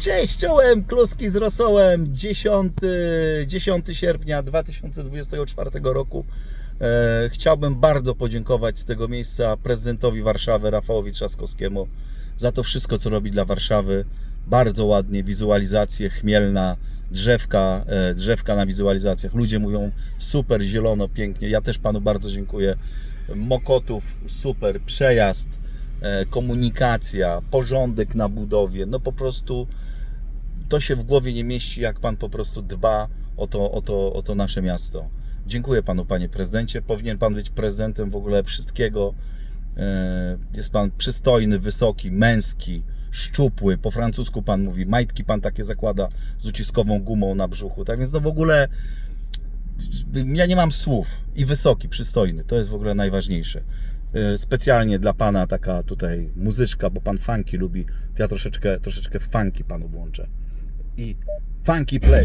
Cześć, czołem, kluski z rosołem, 10, 10 sierpnia 2024 roku. E, chciałbym bardzo podziękować z tego miejsca prezydentowi Warszawy, Rafałowi Trzaskowskiemu, za to wszystko, co robi dla Warszawy. Bardzo ładnie, wizualizacje, chmielna, drzewka, e, drzewka na wizualizacjach. Ludzie mówią super, zielono, pięknie. Ja też Panu bardzo dziękuję. Mokotów, super, przejazd, komunikacja, porządek na budowie. No po prostu to się w głowie nie mieści, jak Pan po prostu dba o to, o to, o to nasze miasto. Dziękuję Panu, Panie Prezydencie. Powinien Pan być prezydentem w ogóle wszystkiego. E, Jest Pan przystojny, wysoki, męski, szczupły. Po francusku Pan mówi. Majtki Pan takie zakłada z uciskową gumą na brzuchu. Tak więc no w ogóle ja nie mam słów. I wysoki, przystojny. To jest w ogóle najważniejsze. E, Specjalnie dla Pana taka tutaj muzyczka, bo Pan funky lubi. Ja troszeczkę, troszeczkę funky Panu włączę. I funky play.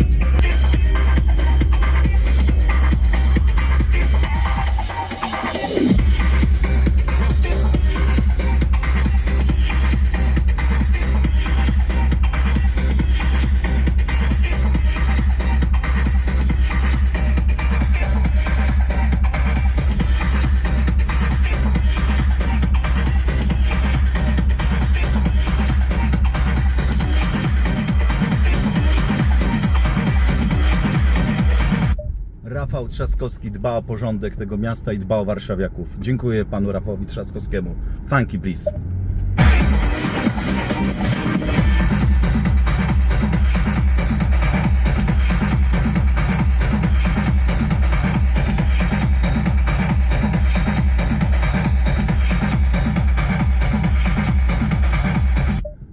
Rafał Trzaskowski dba o porządek tego miasta i dba o warszawiaków. Dziękuję panu Rafałowi Trzaskowskiemu. Funky please.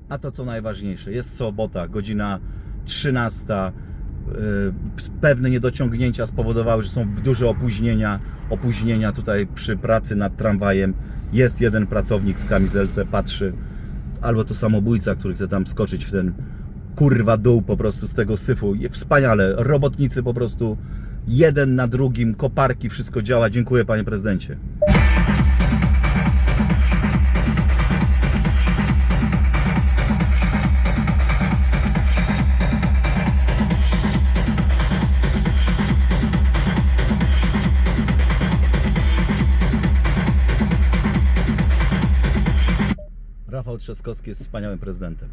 A to co najważniejsze, jest sobota, godzina 13. Yy, Pewne niedociągnięcia spowodowały, że są duże opóźnienia. Opóźnienia tutaj przy pracy nad tramwajem. Jest jeden pracownik w kamizelce, patrzy. Albo to samobójca, który chce tam skoczyć w ten kurwa dół po prostu z tego syfu. Wspaniale. Robotnicy po prostu jeden na drugim, koparki, wszystko działa. Dziękuję panie prezydencie. Trzaskowski jest wspaniałym prezydentem.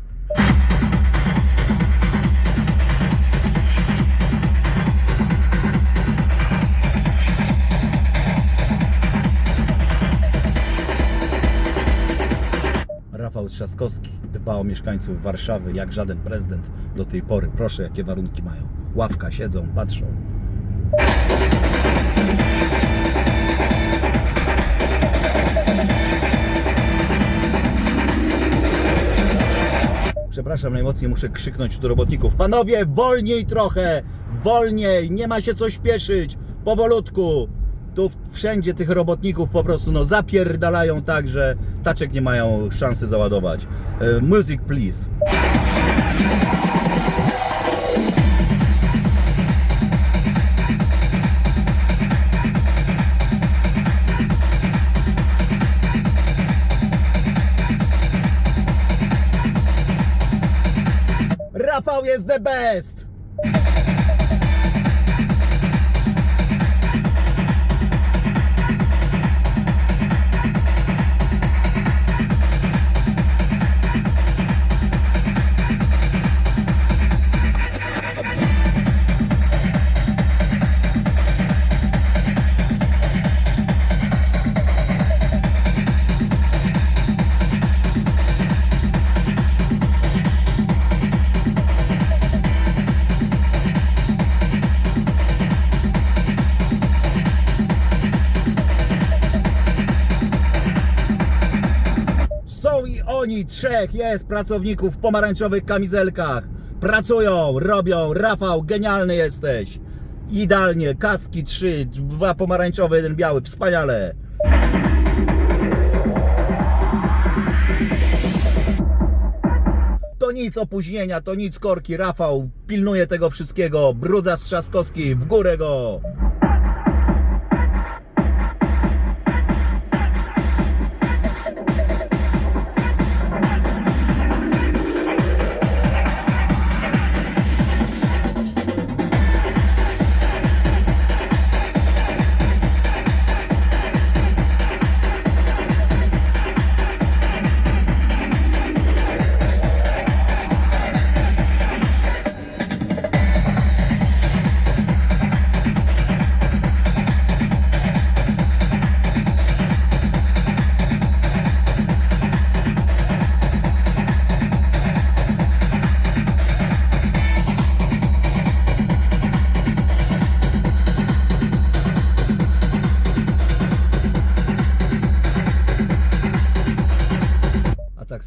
Rafał Trzaskowski dba o mieszkańców Warszawy jak żaden prezydent do tej pory. Proszę, jakie warunki mają. Ławka, siedzą, patrzą. Przepraszam najmocniej, muszę krzyknąć do robotników. Panowie, wolniej trochę! Wolniej! Nie ma się co śpieszyć! Powolutku! Tu wszędzie tych robotników po prostu no zapierdalają tak, że taczek nie mają szansy załadować. E, Music please. Rafał jest the best! Trzech jest pracowników w pomarańczowych kamizelkach. Pracują, robią. Rafał, genialny jesteś. Idealnie, kaski trzy, dwa pomarańczowe, jeden biały, wspaniale. To nic opóźnienia, to nic korki. Rafał pilnuje tego wszystkiego. Bruda Trzaskowski, w górę go.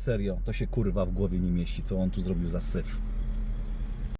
Serio, to się kurwa w głowie nie mieści, co on tu zrobił za syf.